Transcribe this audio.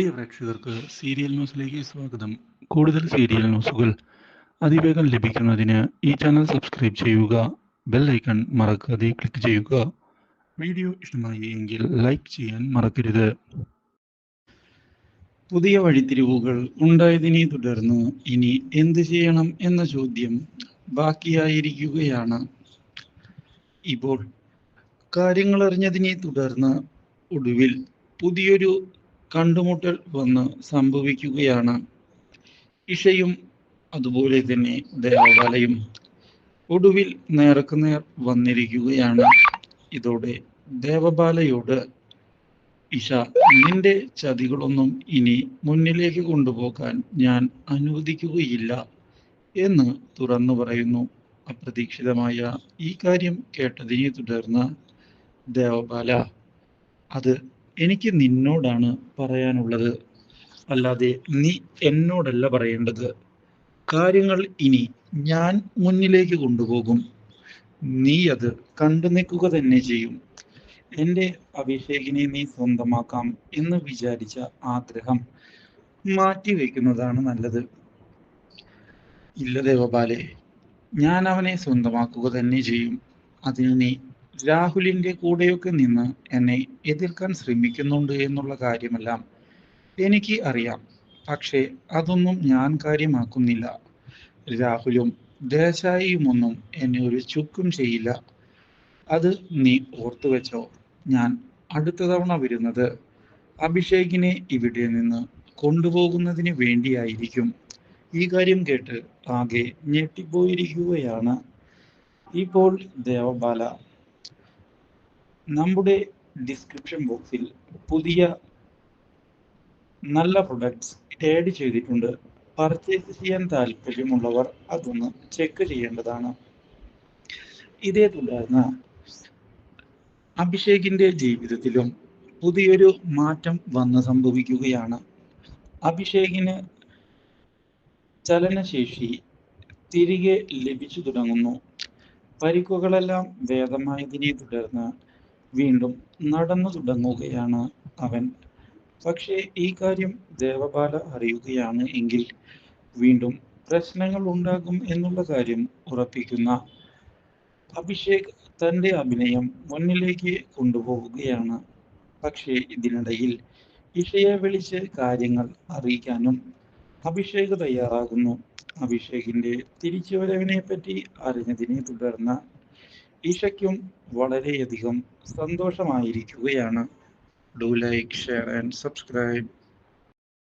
പ്രിയ പ്രേക്ഷകർക്ക് സീരിയൽ ന്യൂസിലേക്ക് സ്വാഗതം. കൂടുതൽ സീരിയൽ ന്യൂസുകൾ അതിവേഗം ലഭിക്കുന്നതിന് ഈ ചാനൽ സബ്സ്ക്രൈബ് ചെയ്യുക ബെൽ ഐക്കൺ മറക്കാതെ ക്ലിക്ക് ചെയ്യുക. വീഡിയോ ഇഷ്ടമായി എങ്കിൽ ലൈക്ക് ചെയ്യാൻ മറക്കരുത്. പുതിയ വഴിത്തിരിവുകൾ ഉണ്ടായതിനെ തുടർന്ന് ഇനി എന്ത് ചെയ്യണം എന്ന ചോദ്യം ബാക്കിയായിരിക്കുകയാണ്. ഇപ്പോൾ കാര്യങ്ങൾ അറിഞ്ഞതിനെ തുടർന്ന് ഒടുവിൽ പുതിയൊരു കണ്ടുമുട്ടൽ വന്ന് സംഭവിക്കുകയാണ്. ഇഷയും അതുപോലെ തന്നെ ദേവാലയം ഒടുവിൽ നേർക്കുനേർ വന്നിരിക്കുകയാണ്. ഇതോടെ ദേവബാലയോട് ഇഷ നിന്റെ ചതികളൊന്നും ഇനി മുന്നിലേക്ക് കൊണ്ടുപോകാൻ ഞാൻ അനുവദിക്കുകയില്ല എന്ന് തുറന്നു പറയുന്നു. അപ്രതീക്ഷിതമായ ഈ കാര്യം കേട്ടതിനെ തുടർന്ന് ദേവബാല അത് എനിക്ക് നിന്നോടാണ് പറയാനുള്ളത്. അല്ലാതെ നീ എന്നോടല്ല പറയേണ്ടത്. കാര്യങ്ങൾ ഇനി ഞാൻ മുന്നിലേക്ക് കൊണ്ടുപോകും. നീ അത് കണ്ടു നിൽക്കുക തന്നെ ചെയ്യും. എന്റെ അഭിഷേകിനെ നീ സ്വന്തമാക്കാം എന്ന് വിചാരിച്ച ആഗ്രഹം മാറ്റിവെക്കുന്നതാണ് നല്ലത്. ഇല്ല ദേവപാലെ ഞാൻ അവനെ സ്വന്തമാക്കുക തന്നെ ചെയ്യും. അതിന് നീ രാഹുലിന്റെ കൂടെയൊക്കെ നിന്ന് എന്നെ എതിർക്കാൻ ശ്രമിക്കുന്നുണ്ട് എന്നുള്ള കാര്യമെല്ലാം എനിക്ക് അറിയാം. പക്ഷേ അതൊന്നും ഞാൻ കാര്യമാക്കുന്നില്ല. രാഹുലും ദേശായിയുമൊന്നും എന്നെ ഒരു ചുക്കും ചെയ്യില്ല. അത് നീ ഓർത്തു വെച്ചോ. ഞാൻ അടുത്ത തവണ വരുന്നത് അഭിഷേകിനെ ഇവിടെ നിന്ന് കൊണ്ടുപോകുന്നതിന് വേണ്ടിയായിരിക്കും. ഈ കാര്യം കേട്ട് ആകെ ഞെട്ടിപ്പോയിരിക്കുകയാണ്. ഇപ്പോൾ ദേവബാല നമ്മുടെ ഡിസ്ക്രിപ്ഷൻ ബോക്സിൽ പുതിയ നല്ല പ്രൊഡക്ട്സ് ആഡ് ചെയ്തിട്ടുണ്ട്. പർച്ചേസ് ചെയ്യാൻ താല്പര്യമുള്ളവർ അതൊന്ന് ചെക്ക് ചെയ്യേണ്ടതാണ്. ഇതേ തുടർന്ന് അഭിഷേകിന്റെ ജീവിതത്തിലും പുതിയൊരു മാറ്റം വന്ന് സംഭവിക്കുകയാണ്. അഭിഷേകിന് ചലനശേഷി തിരികെ ലഭിച്ചു തുടങ്ങുന്നു. പരിക്കുകളെല്ലാം ഭേദമായതിനെ തുടർന്ന് വീണ്ടും നടന്നു തുടങ്ങുകയാണ് അവൻ. പക്ഷേ ഈ കാര്യം ദേവപാല അറിയുകയാണ് എങ്കിൽ വീണ്ടും പ്രശ്നങ്ങൾ ഉണ്ടാകും എന്നുള്ള കാര്യം ഉറപ്പിക്കുന്ന അഭിഷേക് തന്റെ അഭിനയം മുന്നിലേക്ക് കൊണ്ടുപോവുകയാണ്. പക്ഷേ ഇതിനിടയിൽ ഇഷയെ വിളിച്ച് കാര്യങ്ങൾ അറിയിക്കാനും അഭിഷേക് തയ്യാറാകുന്നു. അഭിഷേകിന്റെ തിരിച്ചുവരവിനെ പറ്റി അറിഞ്ഞതിനെ തുടർന്ന് ഇഷയ്ക്കും വളരെയധികം സന്തോഷമായിരിക്കുകയാണ്. Do like share and subscribe